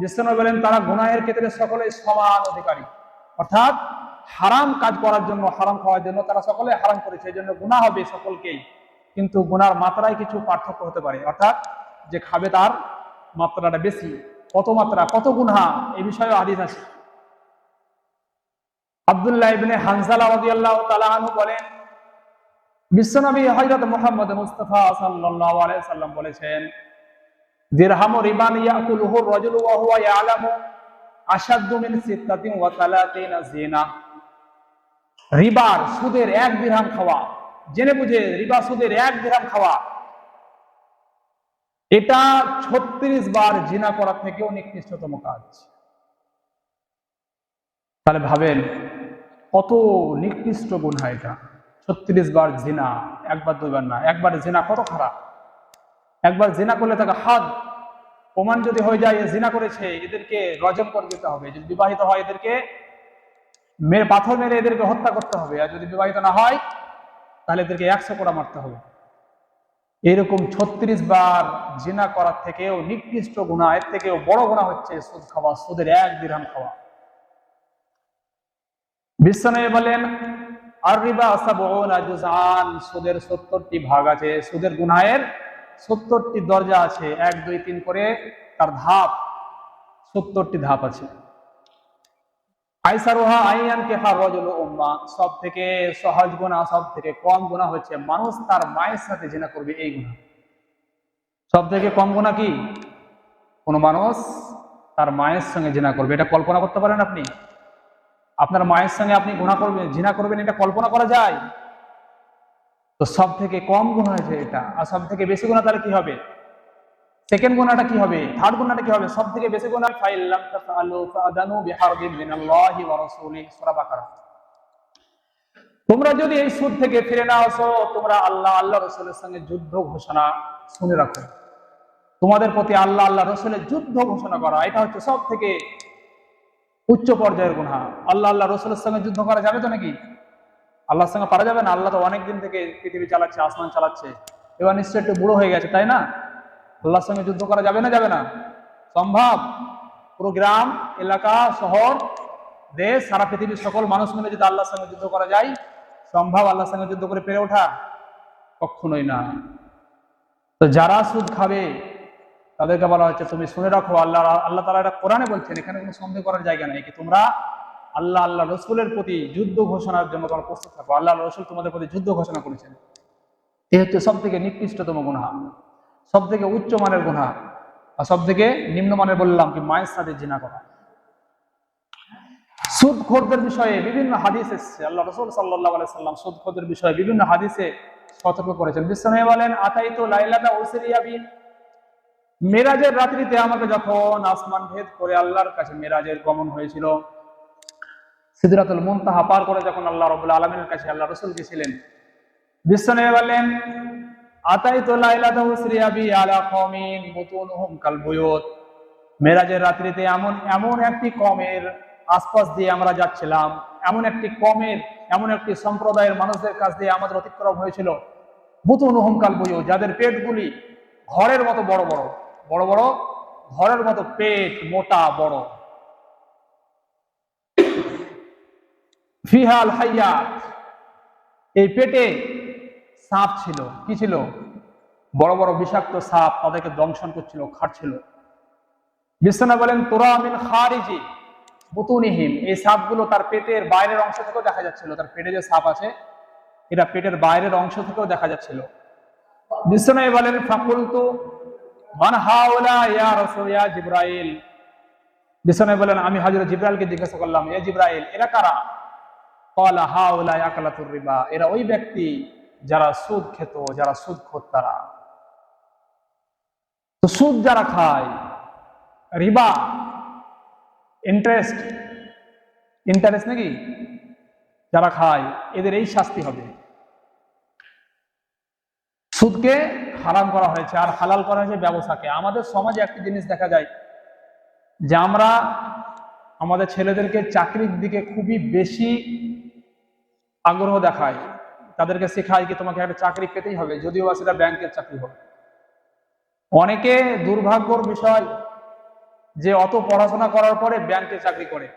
বিশ্বনবী বলেন, তারা গুনাহের ক্ষেত্রে সকলে সমান অধিকারী। অর্থাৎ হারাম কাজ করার জন্য, হারাম খাওয়ার জন্য তারা সকলে হারাম করেছে, এই জন্য গুনাহ হবে সকলকেই। কিন্তু গুনার মাত্রায় কিছু পার্থক্য হতে পারে। অর্থাৎ যে খাবে তার মাত্রাটা বেশি, কত মাত্রা, কত গুনহা, এই বিষয়ে হাদিস আছে। আব্দুল্লাহ ইবনে হানজালা রাদিয়াল্লাহু বলেন, বিশ্বনবী হযরত সাল্লাম বলেছেন হুয়া রিবার সুদের এক দিরহাম খাওয়া। জেনে বুঝে রিবা সুদের এক দিরহাম খাওয়া। এটা ছত্রিশ বার জিনা করা থেকেও নিকৃষ্টতম কাজ। তাহলে ভাবেন, কত নিকৃষ্ট গুণা এটা। ছত্রিশ বার জিনা, একবার দুইবার না, একবার জিনা কত খারাপ? একবার জিনা করলে তাকে হাত প্রমাণ যদি হয়ে যায় জিনা করেছে, এদেরকে রজম করে দিতে হবে। যদি বিবাহিত হয়, এদেরকে মেরে, পাথর মেরে এদেরকে হত্যা করতে হবে। আর যদি বিবাহিত না হয়, তাহলে এদেরকে একশো কোড়া মারতে হবে। এরকম ছত্রিশ বার জিনা করার থেকেও, নিকৃষ্ট গুণা, এর থেকেও বড় গুণা হচ্ছে সুদ খাওয়া, সুদের এক দিরহাম খাওয়া। বিশ্বনবী বলেন আর রিবা আসাবুন সুদের সত্তরটি ভাগ আছে। সুদের গুনাহের সত্তরটি দরজা আছে, এক, দুই, তিন করে তার ধাপ, সত্তরটি ধাপ আছে। আইসারোহা আইয়ান কে হার রজল উম্মা সব থেকে সহজ গুণা সব থেকে কম গুণা হচ্ছে মানুষ তার মায়ের সাথে জেনা করবে এই গুণা। সব থেকে কম গুণা কি? কোন মানুষ তার মায়ের সঙ্গে জেনা করবে। এটা কল্পনা করতে পারেন আপনি। আপনার মায়ের সঙ্গে আপনি গুণা করবেন জিনা করবেন, এটা কল্পনা করা যায়। তো সব থেকে কম গুণ হয়েছে এটা। আর সব থেকে বেশি গুণা তাহলে কি হবে? সেকেন্ড গুণাটা কি হবে? থার্ড গুণাটা কি হবে? সব থেকে বেশি গুণা ফাইল্লাম তাফআলু ফাদানু বিহারবিন মিনাল্লাহি ওয়া সূরা বাকারা। তোমরা যদি এই সুদ থেকে ফিরে না আসো, তোমরা আল্লাহ আল্লাহ রসুলের সঙ্গে যুদ্ধ ঘোষণা শুনে রাখো। তোমাদের প্রতি আল্লাহ আল্লাহ রসুলের যুদ্ধ ঘোষণা করা, এটা হচ্ছে সব থেকে উচ্চ পর্যায়ের গুণা। আল্লাহ আল্লাহ রসুলের সঙ্গে যুদ্ধ করা যাবে তো নাকি? আল্লাহর সঙ্গে পারা যাবে না? আল্লাহ তো অনেক দিন থেকে পৃথিবী চালাচ্ছে, আসমান চালাচ্ছে। এবার নিশ্চয় একটু বুড়ো হয়ে গেছে, তাই না? আল্লাহর সঙ্গে যুদ্ধ করা যাবে না যাবে না? সম্ভব? পুরো গ্রাম, এলাকা, শহর, দেশ, সারা পৃথিবীর সকল মানুষ মিলে যদি আল্লাহর সঙ্গে যুদ্ধ করা যায়, সম্ভব আল্লাহর সঙ্গে যুদ্ধ করে পেরে ওঠা? কখনোই না। তো যারা সুদ খাবে, তাদেরকে বলা হচ্ছে, তুমি শুনে রাখো, আল্লাহ আল্লাহ তালা এটা কোরআনে বলছেন, এখানে কোনো সন্দেহ করার জায়গা নেই। কি তোমরা আল্লাহ আল্লাহ রসুলের প্রতি যুদ্ধ ঘোষণার জন্য তোমরা প্রস্তুত থাকো। আল্লাহ রসুল তোমাদের প্রতি যুদ্ধ ঘোষণা করেছেন। এ হচ্ছে সব থেকে নিকৃষ্টতম গুণা সব থেকে উচ্চ মানের গুণা আর সব থেকে নিম্নমানের বললাম কি, মায়ের সাথে জিনা করা। সুদ খোরদের বিষয়ে বিভিন্ন হাদিস এসছে। আল্লাহ রসুল সাল্লাহ সাল্লাম সুদ খোরদের বিষয়ে বিভিন্ন হাদিসে সতর্ক করেছেন। বিশ্বনবী বলেন আতাই তো লাইলাদা ওসিরিয়াবি মেরাজের রাত্রিতে আমাকে যখন আসমান ভেদ করে আল্লাহর কাছে মেরাজের গমন হয়েছিল সিদরাতুল মুনতাহা পার করে যখন আল্লাহ রবুল্লা আলমের কাছে আল্লাহ রসুল গেছিলেন বিশ্বনবী বললেন আতাই তো লাইলাদাহু শ্রিয়াবি আলা কওমিন বুতুনহুম কাল বুয়ুত। মেরাজের রাত্রিতে এমন এমন একটি কমের আশপাশ দিয়ে আমরা যাচ্ছিলাম, এমন একটি কমের এমন একটি সম্প্রদায়ের মানুষদের কাছ দিয়ে আমাদের অতিক্রম হয়েছিল। বুতুনহুম কাল বুয়ুত, যাদের পেটগুলি ঘরের মতো বড় বড় বড় বড়, ঘরের মতো পেট মোটা বড়। ফিহাল হাইয়াত। এই পেটে সাপ ছিল। কি ছিল? বড় বড় বিষাক্ত সাপ তাদেরকে দংশন করছিল, খাটছিল। বিশ্বনা বলেন, তোরা আমিন খারিজি বুতুনিহীন এই সাপগুলো তার পেটের বাইরের অংশ থেকেও দেখা যাচ্ছিল। তার পেটে যে সাপ আছে, এটা পেটের বাইরের অংশ থেকেও দেখা যাচ্ছিল। বিশ্বনবী বলেন, ফাকুলতু মান হাওলা ইয়া রাসূল জিবরাইল। বিশ্বনবী বলেন, আমি হযরত জিবরাইলকে জিজ্ঞাসা করলাম, ইয়া জিবরাইল, এরা কারা? ক্বালা হাওলা ইয়াকালাতুর রিবা। এরা ওই ব্যক্তি যারা সুদ খেত, যারা সুদ খোর তারা। তো সুদ যারা খায়, রিবা ইন্টারেস্ট ইন্টারেস্ট নাকি? যারা খায়, এদের এই শাস্তি হবে। সুদকে হারাম করা হয়েছে, আর হালাল করা হয়েছে ব্যবসাকে। আমাদের সমাজে একটি জিনিস দেখা যায় যে আমরা আমাদের ছেলেদেরকে চাকরির দিকে খুবই বেশি আগ্রহ দেখায়, তাদেরকে শেখায় কি তোমাকে একটা চাকরি পেতেই হবে, যদিও বা সেটা ব্যাংকের চাকরি হবে। অনেকে দুর্ভাগ্যর বিষয় যে অত পড়াশোনা করার পরে ব্যাংকে চাকরি করে।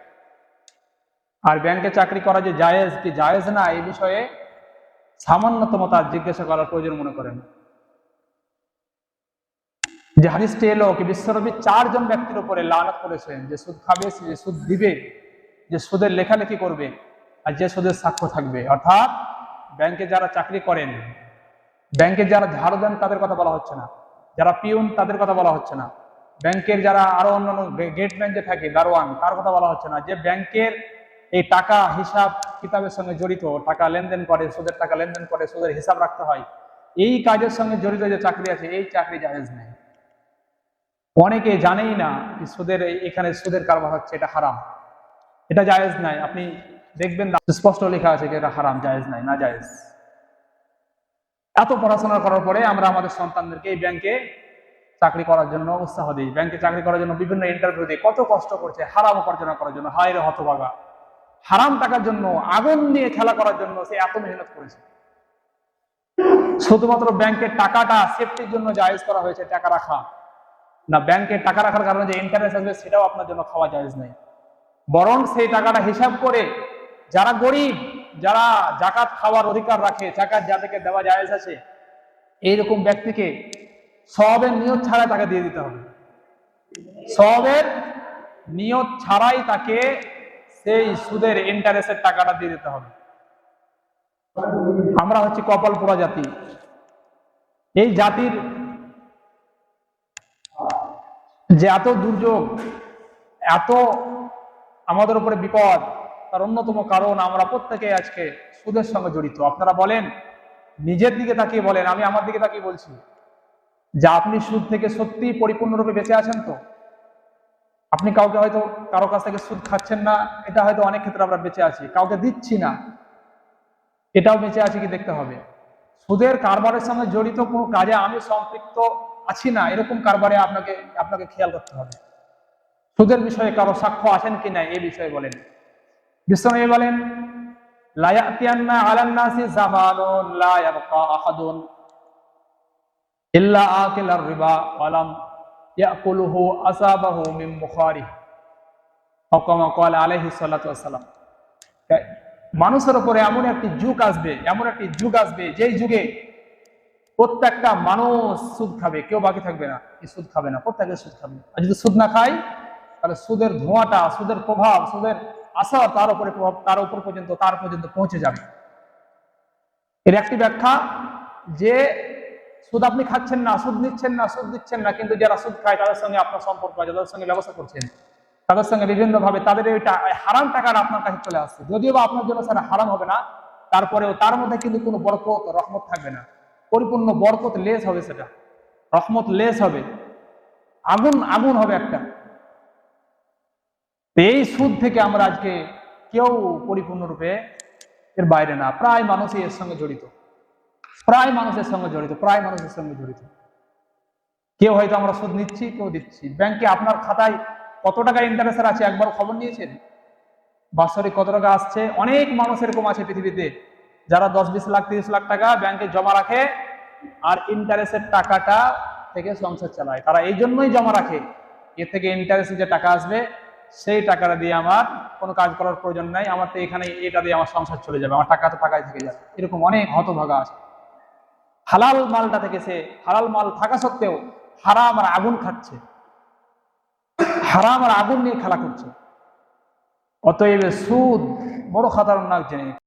আর ব্যাংকে চাকরি করা যে জায়েজ, কি জায়েজ না, এই বিষয়ে সামান্যতম তার জিজ্ঞাসা করার প্রয়োজন মনে করেন। যে হাদিসটি এলো কি বিশ্বনবী চারজন ব্যক্তির উপরে লানত করেছেন, যে সুদ খাবে যে সুদ দিবে, যে সুদের লেখালেখি করবে আর যে সুদের সাক্ষ্য থাকবে। অর্থাৎ ব্যাংকে যারা চাকরি করেন, ব্যাংকে যারা ঝাড়ু দেন তাদের কথা বলা হচ্ছে না। যারা পিউন তাদের কথা বলা হচ্ছে না। ব্যাংকের যারা আরও অন্যান্য গেটম্যান যে থাকে, দারোয়ান, তার কথা বলা হচ্ছে না। যে ব্যাংকের এই টাকা, হিসাব, কিতাবের সঙ্গে জড়িত, টাকা লেনদেন করে, সুদের টাকা লেনদেন করে, সুদের হিসাব রাখতে হয়, এই কাজের সঙ্গে জড়িত যে চাকরি আছে, এই চাকরি জায়েজ নেই। অনেকে জানেই না সুদের এখানে সুদের কারবার হচ্ছে, এটা হারাম। এটা জায়েজ নাই। আপনি দেখবেন স্পষ্ট লেখা আছে যে এটা হারাম, জায়েজ নাই, না জায়েজ। এত পড়াশোনা করার পরে আমরা আমাদের সন্তানদেরকে এই ব্যাংকে চাকরি করার জন্য উৎসাহ দিই। ব্যাংকে চাকরি করার জন্য বিভিন্ন ইন্টারভিউ দিই। কত কষ্ট করছে, হারাম উপার্জন করার জন্য। হায় রে হতভাগা। হারাম টাকার জন্য, আগুন নিয়ে খেলা করার জন্য সে এত মেহনত করেছে। শুধুমাত্র ব্যাংকের টাকাটা সেফটির জন্য জায়েজ করা হয়েছে, টাকা রাখা। না ব্যাংকে টাকা রাখার কারণে যে ইন্টারেস্ট আসবে, সেটাও আপনার জন্য খাওয়া জায়েজ নেই। বরং সেই টাকাটা হিসাব করে যারা গরিব, যারা জাকাত খাওয়ার অধিকার রাখে, জাকাত যাদেরকে দেওয়া জায়েজ আছে এইরকম ব্যক্তিকে সবের নিয়ত ছাড়াই তাকে দিয়ে দিতে হবে। সবের নিয়ত ছাড়াই তাকে সেই সুদের ইন্টারেস্টের টাকাটা দিয়ে দিতে হবে। আমরা হচ্ছে কপাল পোড়া জাতি। এই জাতির যে এত দুর্যোগ, এত আমাদের উপরে বিপদ তার অন্যতম কারণ আমরা প্রত্যেকে আজকে সুদের সঙ্গে জড়িত। আপনারা বলেন, নিজের দিকে তাকিয়ে বলেন, আমি আমার দিকে তাকিয়ে বলছি। যে আপনি সুদ থেকে সত্যি পরিপূর্ণরূপে বেঁচে আছেন তো? আপনি কাউকে হয়তো কারও কাছ থেকে সুদ খাচ্ছেন না, এটা হয়তো অনেক ক্ষেত্রে আমরা বেঁচে আছি। কাউকে দিচ্ছি না, এটাও বেঁচে আছি কি দেখতে হবে। সুদের কারবারের সঙ্গে জড়িত কোনো কাজে আমি সম্পৃক্ত আছি না, এরকম কারবারে আপনাকে আপনাকে খেয়াল করতে হবে। সুদের বিষয়ে কারও সাক্ষ্য আছেন কি না এই বিষয়ে বলেন। বিশ্বনবী বলেন মিন মানুষের উপরে এমন একটি যুগ আসবে, এমন একটি যুগ আসবে, যেই যুগে প্রত্যেকটা মানুষ সুদ খাবে, কেউ বাকি থাকবে না, এই সুদ খাবে না, প্রত্যেকে সুদ খাবে আর যদি সুদ না খায়, তাহলে সুদের ধোঁয়াটা, সুদের প্রভাব, সুদের আসর তার উপরে প্রভাব, তার উপর পর্যন্ত, তার পর্যন্ত পৌঁছে যাবে। এর একটি ব্যাখ্যা যে সুদ আপনি খাচ্ছেন না, সুদ নিচ্ছেন না, সুদ দিচ্ছেন না, কিন্তু যারা সুদ খায় তাদের সঙ্গে আপনার সম্পর্ক আছে, তাদের সঙ্গে ব্যবসা করছেন, তাদের সঙ্গে বিভিন্ন ভাবে তাদের ওই হারাম টাকাটা আপনার কাছে চলে আসছে। যদিও বা আপনার জন্য সেটা হারাম হবে না, তারপরেও তার মধ্যে কিন্তু কোনো বরকত, রহমত থাকবে না। পরিপূর্ণ বরকত লেস হবে সেটা। রহমত লেস হবে। আগুন আগুন হবে একটা। এই সুদ থেকে আমরা আজকে কেউ পরিপূর্ণরূপে এর বাইরে না। প্রায় মানুষই এর সঙ্গে জড়িত। প্রায় মানুষের সঙ্গে জড়িত, প্রায় মানুষের সঙ্গে জড়িত। কেউ হয়তো আমরা সুদ নিচ্ছি, কেউ দিচ্ছি। ব্যাংকে আপনার খাতায় কত টাকা ইন্টারেস্ট আছে একবার খবর নিয়েছেন? বাৎসরিক কত টাকা আসছে? অনেক মানুষ এরকম আছে পৃথিবীতে, যারা দশ, বিশ লাখ, তিরিশ লাখ টাকা ব্যাংকে জমা রাখে আর ইন্টারেস্টের টাকাটা থেকে সংসার চালায়। তারা এই জন্যই জমা রাখে। এর থেকে ইন্টারেস্টে যে টাকা আসবে সেই টাকাটা দিয়ে আমার কোনো কাজ করার প্রয়োজন নাই। আমার তো এখানে এটা দিয়ে আমার সংসার চলে যাবে, আমার টাকা তো টাকায় থেকে যাবে। এরকম অনেক হতভাগা আছে। হালাল মালটা থেকে সে, হালাল মাল থাকা সত্ত্বেও হারাম আর আগুন খাচ্ছে। হারাম আর আগুন নিয়ে খেলা করছে। অতএব সুদ বড় খাতারনাক জিনিস